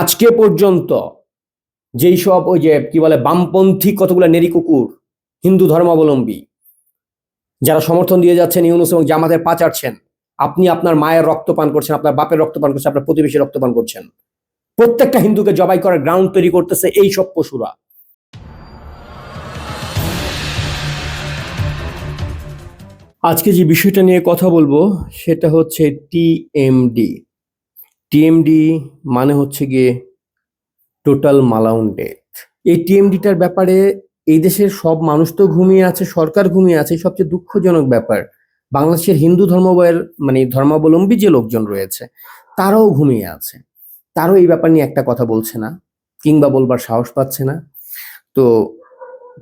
আজকে পর্যন্ত যেই সব ওই যে কি বলে বামপন্থী কতগুলো নেরি কুকুর, হিন্দু ধর্মাবলম্বী, যারা সমর্থন দিয়ে যাচ্ছেন ইউনুস এবং জামাতের পা চাটছেন, আপনি আপনার মায়ের রক্ত পান করছেন, আপনার বাপের রক্ত পান করছেন, আপনার প্রতিবেশী রক্ত পান করছেন, প্রত্যেকটা হিন্দুকে জবাই করার গ্রাউন্ড তৈরি করতেছে এই সব পশুরা। আজকে যে বিষয়টা নিয়ে কথা বলব, সেটা হচ্ছে টিএমডি টিএমডি মানে হচ্ছে গিয়ে টোটাল মালাউন ডেথ এই টিএমডিটার ব্যাপারে এই দেশের সব মানুষ তো ঘুমিয়ে আছে, সরকার ঘুমিয়ে আছে, সবচেয়ে দুঃখজনক ব্যাপার। বাংলাদেশের হিন্দু ধর্মবয়ের মানে ধর্মাবলম্বী যে লোকজন রয়েছে, তারাও ঘুমিয়ে আছে। তারও এই ব্যাপার নিয়ে একটা কথা বলছে না, কিংবা বলবার সাহস পাচ্ছে না। তো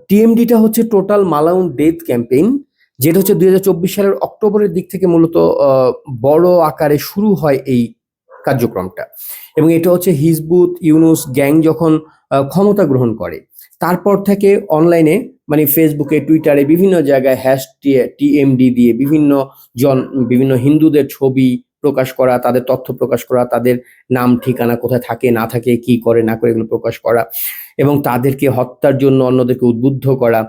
টিএমডিটা হচ্ছে টোটাল মালাউন ডেথ ক্যাম্পেইন যেটা হচ্ছে দুই হাজার চব্বিশ সালের অক্টোবরের দিক থেকে মূলত বড় আকারে শুরু হয় এই কার্যক্রমটা। এবং এটা হচ্ছে হিজবুত, ইউনুস, গ্যাং যখন ক্ষমতা গ্রহণ করে, তারপর থেকে অনলাইনে মানে ফেসবুকে, টুইটারে বিভিন্ন জায়গায় হ্যাশ টিএমডি দিয়ে বিভিন্ন জন, বিভিন্ন হিন্দুদের ছবি প্রকাশ করা, তাদের তথ্য প্রকাশ করা, তাদের নাম, ঠিকানা কোথায় থাকে, না থাকে, কি করে, না করে এগুলো প্রকাশ করা, এবং তাদেরকে হত্যার জন্য অন্যদেরকে উদ্বুদ্ধ করা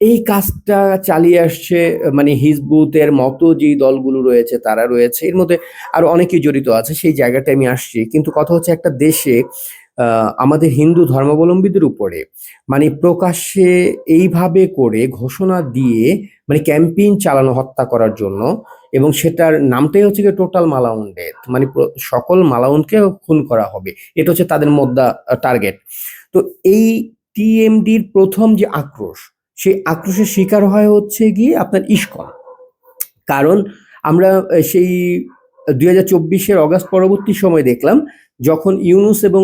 এই কাজটা চালিয়ে আসছে মানে হিজবুতের মতো যেই দলগুলো রয়েছে, তারা রয়েছে। এর মধ্যে আরও অনেকেই জড়িত আছে, সেই জায়গাটায় আমি আসছি। কিন্তু কথা হচ্ছে একটা দেশে আমাদের হিন্দু ধর্মাবলম্বীদের উপরে মানে প্রকাশ্যে এইভাবে করে ঘোষণা দিয়ে মানে ক্যাম্পেইন চালানো, হত্যা করার জন্য, এবং সেটার নামটাই হচ্ছে গিয়ে টোটাল মালাউন ডেথ মানে সকল মালাউনকে খুন করা হবে। এটা হচ্ছে তাদের মধ্যে টার্গেট তো এই টিএমডির প্রথম যে আক্রোশ সেই আক্রোশের শিকার হয় হচ্ছে গিয়ে আপনার ইস্কন। কারণ আমরা সেই দুই হাজার চব্বিশের অগাস্ট পরবর্তী সময় দেখলাম, যখন ইউনুস এবং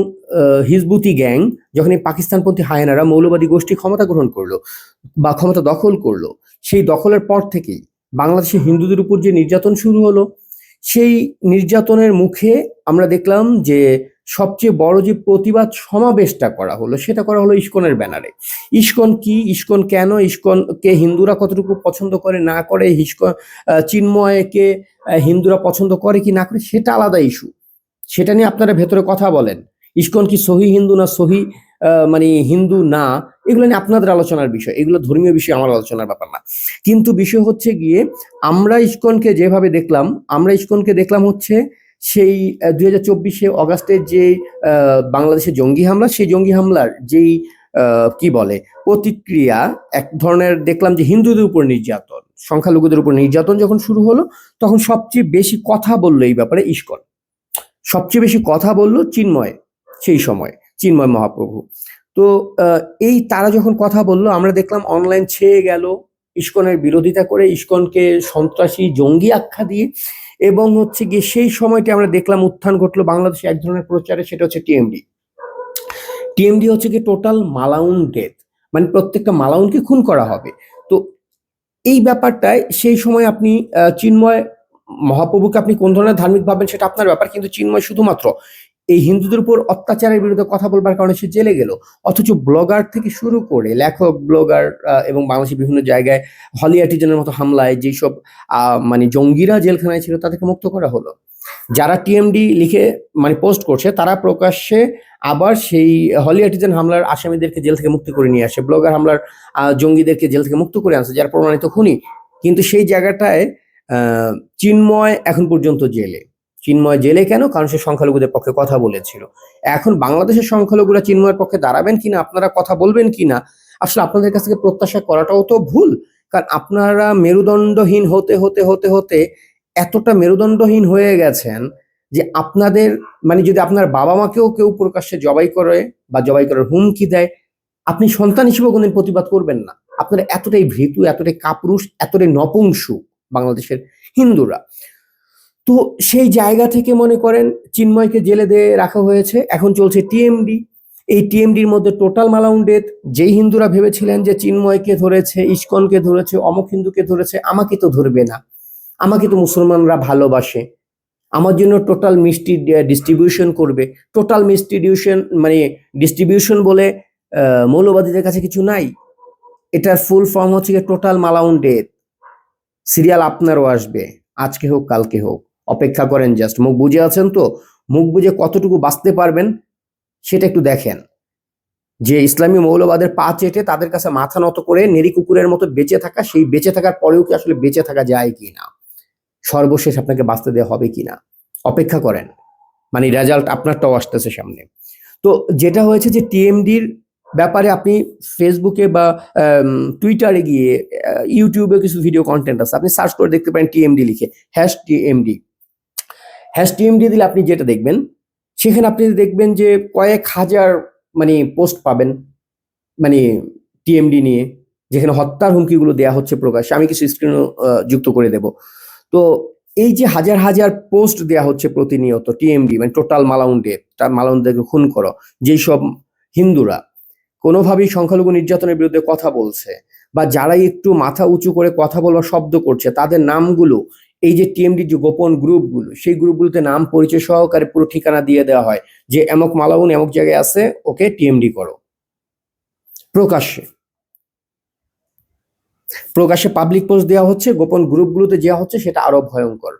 হিজবুতি গ্যাং, যখন এই পাকিস্তানপন্থী হায়নারা মৌলবাদী গোষ্ঠী ক্ষমতা গ্রহণ করল বা ক্ষমতা দখল করল, সেই দখলের পর থেকেই বাংলাদেশে হিন্দুদের উপর যে নির্যাতন শুরু হলো, সেই নির্যাতনের মুখে আমরা দেখলাম যে সবচেয়ে বড় যে প্রতিবাদ সমাবেশটা করা হলো, সেটা করা হলো ইস্কনের ব্যানারে। ইস্কন কি, ইস্কন কেন, ইস্কনকে হিন্দুরা কতটুকু পছন্দ করে, না করে, ইস্কন চিন্ময়কে হিন্দুরা পছন্দ করে কি, না করে, সেটা আলাদা ইস্যু। সেটা নিয়ে আপনারা ভেতরে কথা বলেন। ইস্কন কি সহি হিন্দু না সহি মানে হিন্দু না, এগুলো নিয়ে আপনাদের আলোচনার বিষয়। এগুলো ধর্মীয় বিষয়, আমার আলোচনার ব্যাপার না। কিন্তু বিষয় হচ্ছে গিয়ে, আমরা ইস্কনকে যেভাবে দেখলাম, আমরা ইস্কনকে দেখলাম হচ্ছে সেই দুই হাজার চব্বিশে অগাস্টের যে বাংলাদেশে জঙ্গি হামলা, সেই জঙ্গি হামলার যেই কি বলে, প্রতিক্রিয়া, এক ধরনের দেখলাম যে হিন্দুদের উপর নির্যাতন, সংখ্যালঘুদের উপর নির্যাতন যখন শুরু হলো, তখন সবচেয়ে বেশি কথা বলল এই ব্যাপারে ইস্কন। সবচেয়ে বেশি কথা বলল চিন্ময়, সেই সময়, চিন্ময় মহাপ্রভু। তো এই তারা যখন কথা বলল, আমরা দেখলাম অনলাইন ছেয়ে গেল, ইস্কনের বিরোধিতা করে ইস্কনকে সন্ত্রাসী জঙ্গি আখ্যা দিয়ে এবং হচ্ছে গিয়ে সেই সময়টা আমরা দেখলাম উত্থান ঘটলো বাংলাদেশে এক ধরনের প্রচারে, সেটা হচ্ছে টিএমডি। টিএমডি হচ্ছে গিয়ে টোটাল মালাউন ডেথ মানে প্রত্যেকটা মালাউনকে খুন করা হবে। তো এই ব্যাপারটায় সেই সময় আপনি চিন্ময় মহাপ্রভুকে আপনি কোন ধরনের ধার্মিক ভাবেন সেটা আপনার ব্যাপার, কিন্তু চিন্ময় শুধুমাত্র এই হিন্দুদের উপর অত্যাচারের বিরুদ্ধে কথা বলবার কারণে সে জেলে গেল। অথচ ব্লগার থেকে শুরু করে লেখক, ব্লগার এবং বাংলাদেশের বিভিন্ন জায়গায় হলি আর্টিজেনের মতো হামলায় যেসব মানে জঙ্গিরা জেলখানায় ছিল, তাদেরকে মুক্ত করা হলো। যারা টিএমডি লিখে মানে পোস্ট করছে, তারা প্রকাশ্যে আবার সেই হলি আর্টিজেন হামলার আসামিদেরকে জেল থেকে মুক্ত করে নিয়ে আসে। ব্লগার হামলার জঙ্গিদেরকে জেল থেকে মুক্ত করে আনছে, যারা প্রমাণিত খুনি। কিন্তু সেই জায়গাটায় চিন্ময় এখন পর্যন্ত জেলে। চিন্ময় জেলে কেন? কারণ সে সংখ্যালঘুদের পক্ষে কথা বলেছিল। এখন বাংলাদেশের সংখ্যালঘুরা চিন্ময়ের পক্ষে দাঁড়াবেন কিনা, আপনারা কথা বলবেন কিনা, আসলে আপনাদের কাছ থেকে প্রত্যাশা করাটাও তো ভুল। কারণ আপনারা মেরুদণ্ডহীন হতে হতে হতে হতে এতটা মেরুদণ্ডহীন হয়ে গেছেন যে আপনাদের মানে যদি আপনার বাবা মাকেও কেউ প্রকাশ্যে জবাই করে বা জবাই করার হুমকি দেয়, আপনি সন্তান হিসেবে কোনদিন প্রতিবাদ করবেন না। আপনারা এতটাই ভীতু, এতটাই কাপুরুষ, এতটাই নপুংসু বাংলাদেশের হিন্দুরা। তো সেই জায়গা থেকে মনে করেন চিন্ময়কে জেলে দিয়ে রাখা হয়েছে। এখন চলছে টিএমডি এই টিএমডির মধ্যে টোটাল মালাউন ডেথ যেই হিন্দুরা ভেবেছিলেন যে চিন্ময়কে ধরেছে, ইস্কনকে ধরেছে, অমুক হিন্দুকে ধরেছে, আমাকে তো ধরবে না। আমাকে তো মুসলমানরা ভালোবাসে। আমার জন্য টোটাল মিষ্টি ডিস্ট্রিবিউশন করবে। টোটাল মিষ্টি ডিউশন মানে ডিস্ট্রিবিউশন বলে মৌলবাদীদের কাছে কিছু নাই। এটার ফুল ফর্ম হচ্ছে টোটাল মালাউন ডেথ সিরিয়াল আপনারও আসবে। আজকে হোক, কালকে হোক। অপেক্ষা করেন জাস্ট মুখ বুঝে আছেন তো? মুখ বুঝে কতটুকু বাঁচতে পারবেন সেটা একটু দেখেন। যে ইসলামী মৌলবাদের পা চেটে তাদের কাছে মাথা নত করে নেরি কুকুরের মতো বেঁচে থাকা, সেই বেঁচে থাকার পরেও কি আসলে বেঁচে থাকা যায় কি না? সর্বশেষ আপনাকে বাঁচতে দেওয়া হবে কি না? অপেক্ষা করেন। মানে রেজাল্ট আপনারটাও আসতেছে সামনে। তো যেটা হয়েছে যে টিএমডির ব্যাপারে আপনি ফেসবুকে বা টুইটারে গিয়ে ইউটিউবে কিছু ভিডিও কন্টেন্ট আছে। আপনি সার্চ করে দেখতে পারেন টিএমডি লিখে হ্যাশ টিএমডি হ্যাশ টিএমডি দিলে আপনি যেটা দেখবেন, সেখানে আপনি দেখবেন যে কয়েক হাজার মানে পোস্ট পাবেন মানে টিএমডি নিয়ে, যেখানে হত্যার হুমকিগুলো দেয়া হচ্ছে প্রকাশ্যে, আমি কিছু স্ক্রিন যুক্ত করে দেব। তো এই যে হাজার হাজার পোস্ট দেয়া হচ্ছে প্রতিনিয়ত টিএমডি মানে টোটাল মালাউন্ডে, তার মালাউন্ডকে খুন করো যেই সব হিন্দুরা কোনোভাবেই সংখ্যালঘু নির্যাতনের বিরুদ্ধে কথা বলছে, বা যারাই একটু মাথা উঁচু করে কথা বলবার শব্দ করছে, তাদের নামগুলো এই যে টিএমডি যে গোপন গ্রুপগুলো সেই গ্রুপগুলোতে নাম পরিচয় সহকারে পুরো ঠিকানা দিয়ে দেওয়া হয়। যে এমক মালাউন এমক জায়গায় আছে, ওকে টিএমডি করো। প্রকাশ্যে। প্রকাশ্যে পাবলিক পোস্ট দেওয়া হচ্ছে, গোপন গ্রুপগুলোতে দেওয়া হচ্ছে সেটা আরও ভয়ঙ্কর।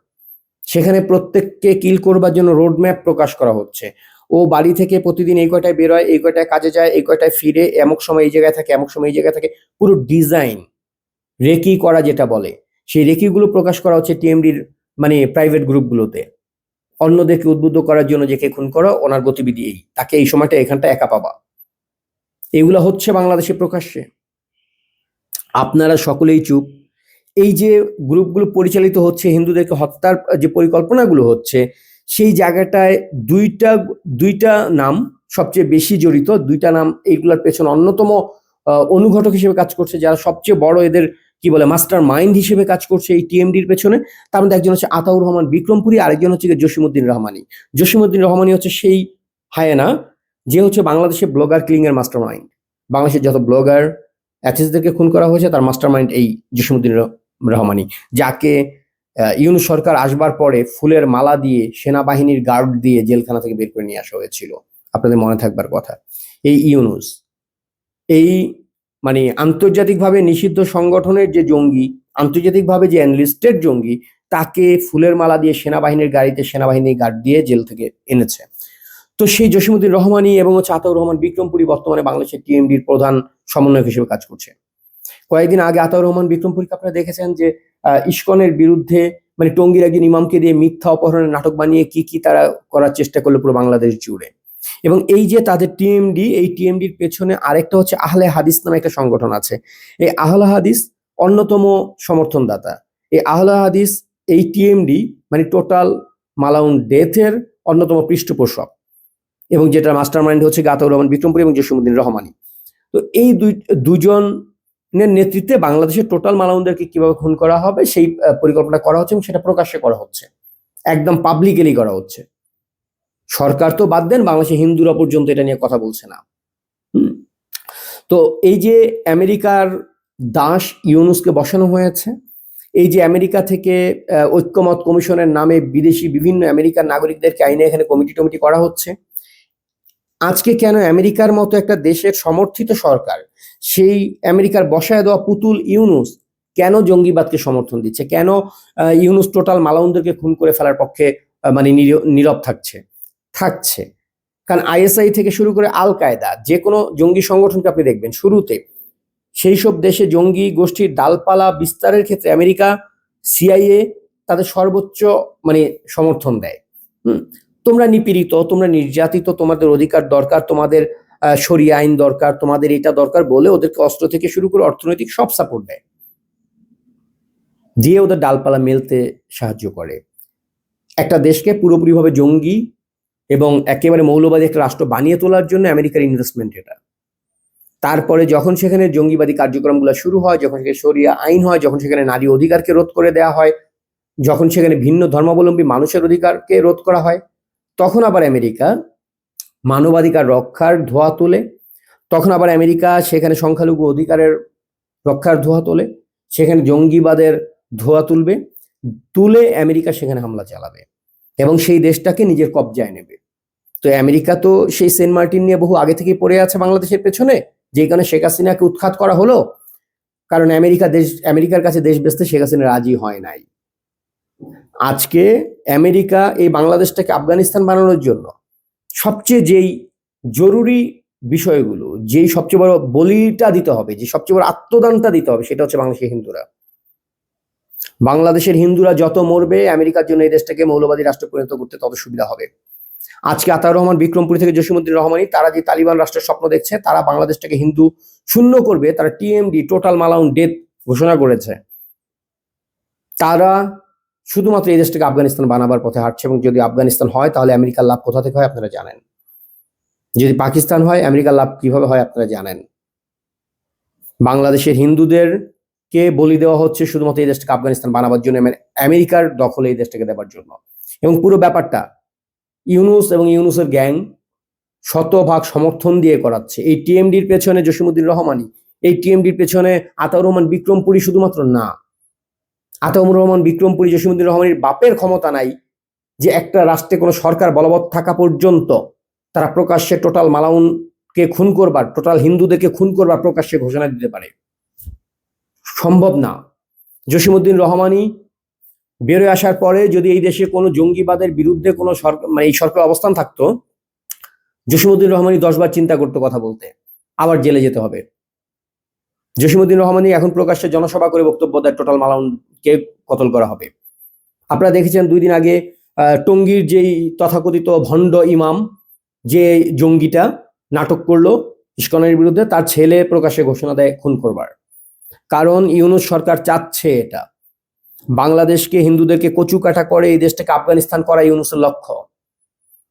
সেখানে প্রত্যেককে কিল করবার জন্য রোড ম্যাপ প্রকাশ করা হচ্ছে। ও বাড়ি থেকে প্রতিদিন এই কয়টায় বেরোয় এই কয়টায় কাজে যায়, এই কয়টায় ফিরে, এমক সময় এই জায়গায় থাকে, এমক সময় এই জায়গায় থাকে। পুরো ডিজাইন রেকি করা যেটা বলে। সেই রেকিগুলো প্রকাশ করা হচ্ছে টিএমডির মানে প্রাইভেট গ্রুপগুলোতে অন্যদেরকে উদ্বুদ্ধ করার জন্য যে কে খুন করো, ওনার গতিবিধি এই। তাকে এই সময়টা এখানটা একা পাবা। এগুলো হচ্ছে বাংলাদেশে প্রকাশ্যে। আপনারা সকলেই চুপ। এই যে গ্রুপগুলো পরিচালিত হচ্ছে, হিন্দুদেরকে হত্যার যে পরিকল্পনাগুলো হচ্ছে, সেই জায়গাটায় দুইটা দুইটা নাম সবচেয়ে বেশি জড়িত। দুইটা নাম এইগুলোর পেছনে অন্যতম অনুঘটক হিসেবে কাজ করছে, যারা সবচেয়ে বড় এদের কি বলে মাস্টার মাইন্ড হিসেবে কাজ করছে এই টিএমডির পেছনে। তার মধ্যে একজন হচ্ছে আতাউর রহমান বিক্রমপুরী আরেকজন হচ্ছে জসিমুদ্দিন রহমানি। জসিমুদ্দিন রহমানি হচ্ছে সেই হায়ানা যে হচ্ছে বাংলাদেশে ব্লগার কিলিং এর মাস্টার মাইন্ড বাংলাদেশের যত ব্লগার অ্যাথিস্টদেরকে খুন করা হয়েছে তার মাস্টার মাইন্ড এই জসিমুদ্দিন রহমানি। যাকে আহ, ইউনুস সরকার আসবার পরে ফুলের মালা দিয়ে সেনাবাহিনীর গার্ড দিয়ে জেলখানা থেকে বের করে নিয়ে আসা হয়েছিল। আপনাদের মনে থাকবার কথা। এই ইউনুস এই মানে আন্তর্জাতিকভাবে নিষিদ্ধ সংগঠনের যে জঙ্গি, আন্তর্জাতিকভাবে যে অ্যানলিস্টেড জঙ্গি, তাকে ফুলের মালা দিয়ে সেনাবাহিনীর গাড়িতে সেনাবাহিনীর গার্ড দিয়ে জেল থেকে এনেছে। তো সেই জসিমুদ্দিন রহমানি এবং হচ্ছে আতাউর রহমান বিক্রমপুরী বর্তমানে বাংলাদেশের টিএমডির প্রধান সমন্বয়ক হিসেবে কাজ করছে। কয়েকদিন আগে আতাউর রহমান বিক্রমপুরীকে আপনারা দেখেছেন যে ইস্কনের বিরুদ্ধে মানে টঙ্গীর একজন ইমামকে দিয়ে মিথ্যা অপহরণের নাটক বানিয়ে কি কি তারা করার চেষ্টা করল পুরো বাংলাদেশ জুড়ে। এবং এই যে তাদের টিএমডি এই টিএমডির পেছনে আরেকটা হচ্ছে আহলে হাদিস নামে একটা সংগঠন আছে। এই আহলে হাদিস অন্যতম সমর্থনদাতা। এই আহলে হাদিস, এই টিএমডি মানে টোটাল মালাউন ডেথের অন্যতম পৃষ্ঠপোষক। এবং যেটা মাস্টার মাইন্ড হচ্ছে গাতাউর রহমান বিক্রমপুরী এবং জসিমুদ্দিন রহমানি। তো এই দুই দুজনের নেতৃত্বে বাংলাদেশের টোটাল মালাউনদেরকে কীভাবে খুন করা হবে, সেই পরিকল্পনা করা হচ্ছে এবং সেটা প্রকাশ্যে করা হচ্ছে। একদম পাবলিকেলি করা হচ্ছে। সরকার তো বাদ দেন বাংলাদেশের হিন্দুরা পর্যন্ত এটা নিয়ে কথা বলছে না। তো এই যে আমেরিকার দাস ইউনুসকে বসানো হয়েছে, এই যে আমেরিকা থেকে ঐক্যমত কমিশনের নামে বিদেশি বিভিন্ন আমেরিকার নাগরিকদেরকে আইনে এখানে কমিটি টমিটি করা হচ্ছে, আজকে কেন আমেরিকার মতো একটা দেশের সমর্থিত সরকার, সেই আমেরিকার বসায় দেওয়া পুতুল ইউনুস কেন জঙ্গিবাদকে সমর্থন দিচ্ছে? কেন ইউনুস টোটাল মালাউনদেরকে খুন করে ফেলার পক্ষে মানে নির- নীরব থাকছে? থাকছে। কারণ আইএসআই থেকে শুরু করে আল কায়দা যে কোনো জঙ্গি সংগঠনকে আপনি দেখবেন শুরুতে সেই সব দেশে জঙ্গি গোষ্ঠীর ডালপালা বিস্তারের ক্ষেত্রে আমেরিকা, সিআইএ তাদের সর্বোচ্চ মানে সমর্থন দেয়। হুম? তোমরা নিপীড়িত, তোমরা নির্যাতিত, তোমাদের অধিকার দরকার, তোমাদের সরিয়ে আইন দরকার, তোমাদের এটা দরকার বলে ওদেরকে অস্ত্র থেকে শুরু করে অর্থনৈতিক সব সাপোর্ট দেয়। দিয়ে ওদের ডালপালা মেলতে সাহায্য করে। একটা দেশকে পুরোপুরিভাবে জঙ্গি এবং একেবারে মৌলবাদী একটা রাষ্ট্র বানিয়ে তোলার জন্য আমেরিকার ইনভেস্টমেন্ট এটা। তারপরে যখন সেখানে জঙ্গিবাদী কার্যক্রমগুলো শুরু হয়, যখন সেখানে সরিয়া আইন হয়, যখন সেখানে নারী অধিকারকে রোধ করে দেওয়া হয়, যখন সেখানে ভিন্ন ধর্মাবলম্বী মানুষের অধিকারকে রোধ করা হয়, তখন আবার আমেরিকা মানবাধিকার রক্ষার ধোয়া তোলে, তখন আবার আমেরিকা সেখানে সংখ্যালঘু অধিকারের রক্ষার ধোয়া তোলে, সেখানে জঙ্গিবাদের ধোয়া তুলবে, তুলে আমেরিকা সেখানে হামলা চালাবে এবং সেই দেশটাকে নিজের কবজায় নেবে। তো আমেরিকা তো সেই সেন্ট মার্টিন নিয়ে বহু আগে থেকেই পড়ে আছে বাংলাদেশের পেছনে যে কারণে শেখ হাসিনাকে উৎখাত করা হলো। কারণ আমেরিকা দেশ, আমেরিকার কাছে দেশ বেচতে শেখ হাসিনা রাজি হয় নাই। আজকে আমেরিকা এই বাংলাদেশটাকে আফগানিস্তান বানানোর জন্য সবচেয়ে যেই জরুরি বিষয়গুলো, যেই সবচেয়ে বড় বলিটা দিতে হবে, যে সবচেয়ে বড় আত্মদানটা দিতে হবে, সেটা হচ্ছে বাংলাদেশের হিন্দুরা। বাংলাদেশের হিন্দুরা যত মরবে, আমেরিকার জন্য এই দেশটাকে মৌলবাদী রাষ্ট্র পরিণত করতে তত সুবিধা হবে। আজকে আতাউর রহমান বিক্রমপুরী থেকে জসিমুদ্দিন রহমানি, তারা যে তালিবান রাষ্ট্রের স্বপ্ন দেখছে, তারা বাংলাদেশটাকে হিন্দু শূন্য করবে, তারা টিএমডি, টোটাল মালাউন ডেথ ঘোষণা করেছে। তারা শুধুমাত্র এই দেশটাকে আফগানিস্তান বানাবার পথে হাঁটছে এবং যদি আফগানিস্তান হয়, তাহলে আমেরিকার লাভ কোথা থেকে হয় আপনারা জানেন। যদি পাকিস্তান হয়, আমেরিকার লাভ কীভাবে হয় আপনারা জানেন। বাংলাদেশের হিন্দুদের কে বলি দেওয়া হচ্ছে শুধুমাত্র এই দেশটাকে আফগানিস্তান বানাবার জন্য, আমেরিকার দখলে এই দেশটাকে দেওয়ার জন্য। এবং পুরো ব্যাপারটা ইউনুস এবং ইউনুসের গ্যাং শতভাগ সমর্থন দিয়ে করাচ্ছে। এই টিএমডির পেছনে জসিমুদ্দিন রহমানি, এই টিএমডির পেছনে আতাউর রহমান বিক্রমপুরী শুধুমাত্র না, আতাউর রহমান বিক্রমপুরী জসিমুদ্দিন রহমানের বাপের ক্ষমতা নাই যে একটা রাষ্ট্রে কোনো সরকার বলবৎ থাকা পর্যন্ত তারা প্রকাশ্যে টোটাল মালাউনকে খুন করবার, টোটাল হিন্দুদেরকে খুন করবার প্রকাশ্যে ঘোষণা দিতে পারে। সম্ভব না। জসিমুদ্দিন রহমানি বেরোয় আসার পরে যদি এই দেশে কোনো জঙ্গিবাদের বিরুদ্ধে কোনো সরকার মানে এই সরকার অবস্থান থাকতো জসিমুদ্দিন রহমানি দশবার চিন্তা করতো কথা বলতে, আবার জেলে যেতে হবে। জসিমুদ্দিন রহমানি এখন প্রকাশ্যে জনসভা করে বক্তব্য দেয় টোটাল মালাউনকে কতল করা হবে। আপনারা দেখেছেন দুই দিন আগে টঙ্গীর যেই তথাকথিত ভণ্ড ইমাম, যে জঙ্গিটা নাটক করল ইস্কনের বিরুদ্ধে, তার ছেলে প্রকাশ্যে ঘোষণা দেয় খুন করবার। কারণ ইউনুস সরকার চাচ্ছে এটা। বাংলাদেশকে হিন্দুদেরকে কচু কাটা করে, এই দেশটাকে আফগানিস্তান করা ইউনুসের লক্ষ্য।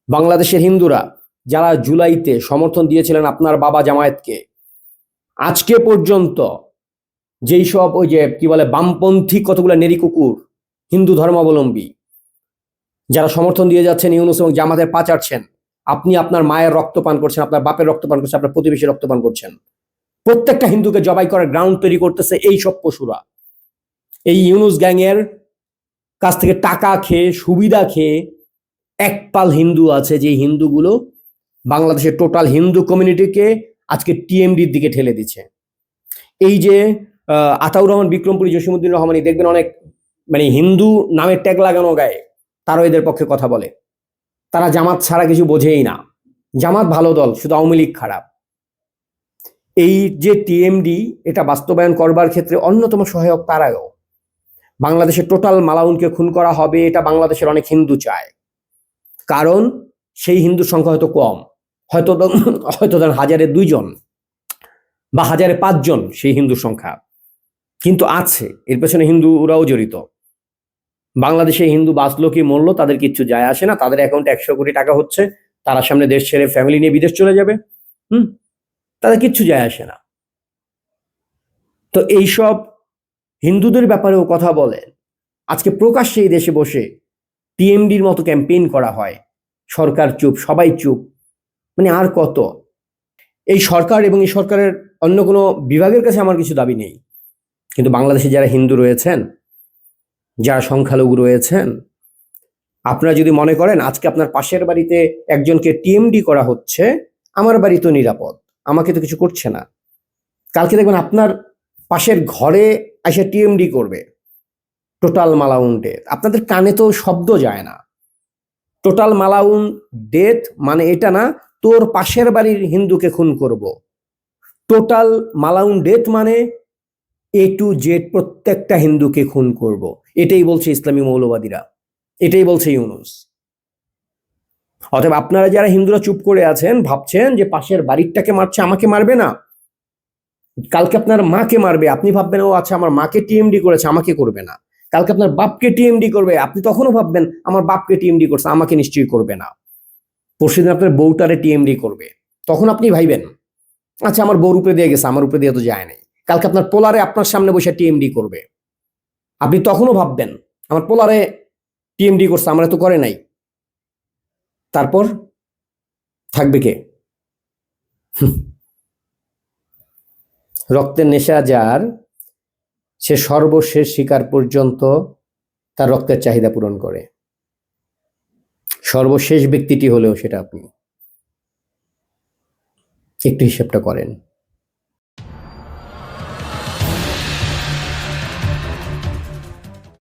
বাংলাদেশের হিন্দুরা যারা জুলাইতে সমর্থন দিয়েছিলেন আপনার বাবা জামায়াতকে, আজকে পর্যন্ত যেই সব ওই যে কি বলে, বামপন্থী কতগুলো নেরি কুকুর, হিন্দু ধর্মাবলম্বী, যারা সমর্থন দিয়ে যাচ্ছেন ইউনুস এবং জামাতের পাচারছেন আপনি আপনার মায়ের রক্ত পান করছেন, আপনার বাপের রক্ত পান করছেন, আপনার প্রতিবেশী রক্ত পান করছেন, প্রত্যেকটা হিন্দুকে জবাই করার গ্রাউন্ড তৈরি করতেছে এই সব পশুরা। এই ইউনুস গ্যাংয়ের কাছ থেকে টাকা খেয়ে, সুবিধা খেয়ে একপাল হিন্দু আছে যে হিন্দুগুলো বাংলাদেশের টোটাল হিন্দু কমিউনিটিকে আজকে টিএমডির দিকে ঠেলে দিচ্ছে। এই যে আতাউর রহমান, বিক্রমপুরী জসিমুদ্দিন রহমানি দেখবেন অনেক মানে হিন্দু নামের ট্যাগ লাগানো গায়ে, তারাও এদের পক্ষে কথা বলে। তারা জামাত ছাড়া কিছু বোঝেই না। জামাত ভালো দল, শুধু আওয়ামী লীগ খারাপ। এই যে টিএমডি, এটা বাস্তবায়ন করবার ক্ষেত্রে অন্যতম সহায়ক তারাও। বাংলাদেশের টোটাল মালাউনকে খুন করা হবে, এটা বাংলাদেশের অনেক হিন্দু চায়। কারণ সেই হিন্দুর সংখ্যা হয়তো কম, হয়তো হয়তো ধরেন হাজারে দুইজন বা হাজারে পাঁচজন সেই হিন্দুর সংখ্যা। কিন্তু আছে, এর পেছনে হিন্দুরাও জড়িত। বাংলাদেশে হিন্দু বাঁচলো কি, মরলো, তাদের কিচ্ছু যায় আসে না। তাদের অ্যাকাউন্টে একশো কোটি টাকা হচ্ছে, তারা সামনে দেশ ছেড়ে ফ্যামিলি নিয়ে বিদেশ চলে যাবে। হুম? তাদের কিচ্ছু যায় আসে না। তো এইসব হিন্দুদের ব্যাপারেও কথা বলেন আজকে প্রকাশ্যে এই দেশে বসে টিএমডির মতো ক্যাম্পেইন করা হয়। সরকার চুপ, সবাই চুপ। মানে আর কত? এই সরকার এবং এই সরকারের অন্য কোনো বিভাগের কাছে আমার কিছু দাবি নেই। কিন্তু বাংলাদেশে যারা হিন্দু রয়েছেন, যারা সংখ্যালঘু রয়েছেন, আপনারা যদি মনে করেন আজকে আপনার পাশের বাড়িতে একজনকে টিএমডি করা হচ্ছে, আমার বাড়ি তো নিরাপদ, আমাকে তো কিছু করছে না। কালকে দেখবেন আপনার পাশের ঘরে এসে টিএমডি করবে। টোটাল মালাউন ডেথ আপনাদের কানে তো শব্দ যায় না। টোটাল মালাউন ডেথ মানে এটা না, তোর পাশের বাড়ির হিন্দুকে খুন করব। টোটাল মালাউন ডেথ মানে এ টু জেড প্রত্যেকটা হিন্দুকে খুন করব। এটাই বলছে ইসলামী মৌলবাদীরা। এটাই বলছে ইউনুস। অতএব আপনারা যারা হিন্দুরা চুপ করে আছেন, ভাবছেন যে পাশের বাড়িরটাকে মারছে, আমাকে মারবে না। কালকে আপনার মাকে মারবে, আপনি ভাববেন, ও আচ্ছা আমার মাকে টিএমডি করেছে, আমাকে করবে না। কালকে আপনার বাপকে টিএমডি করবে, আপনি তখনও ভাববেন, আমার বাপকে টিএমডি করছে, আমাকে নিশ্চয়ই করবে না। পরশুদিন আপনার বউটারে টিএমডি করবে। তখন আপনি ভাইবেন আচ্ছা আমার বউর উপরে দিয়ে গেছে, আমার উপরে দিয়ে তো যায় নাই। কালকে আপনার পোলারে আপনার সামনে বসে টিএমডি করবে। আপনি তখনও ভাববেন, আমার পোলারে টিএমডি করছে, আমরা তো করে নাই। তারপর থাকবে কে। রক্তের নেশা যার, সে সর্বশেষ শিকার পর্যন্ত তার রক্তের চাহিদা পূরণ করে। সর্বশেষ ব্যক্তিটি হলেও সেটা আপনি। একটু হিসেবটা করেন।